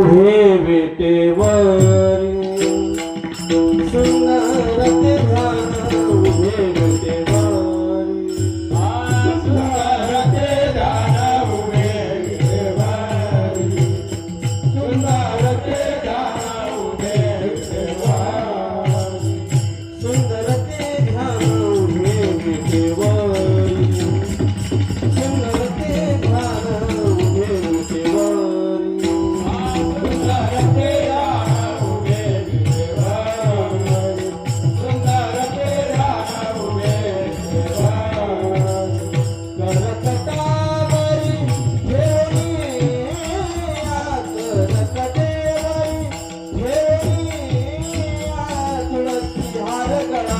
Oui, mais...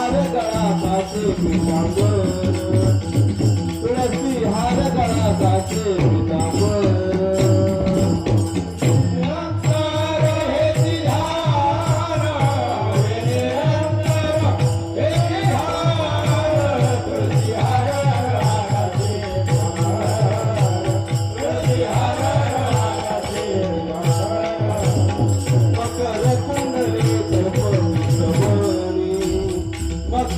हार गळा साचे पितांबर तुळसी हार गळा साचे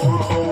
Thank you.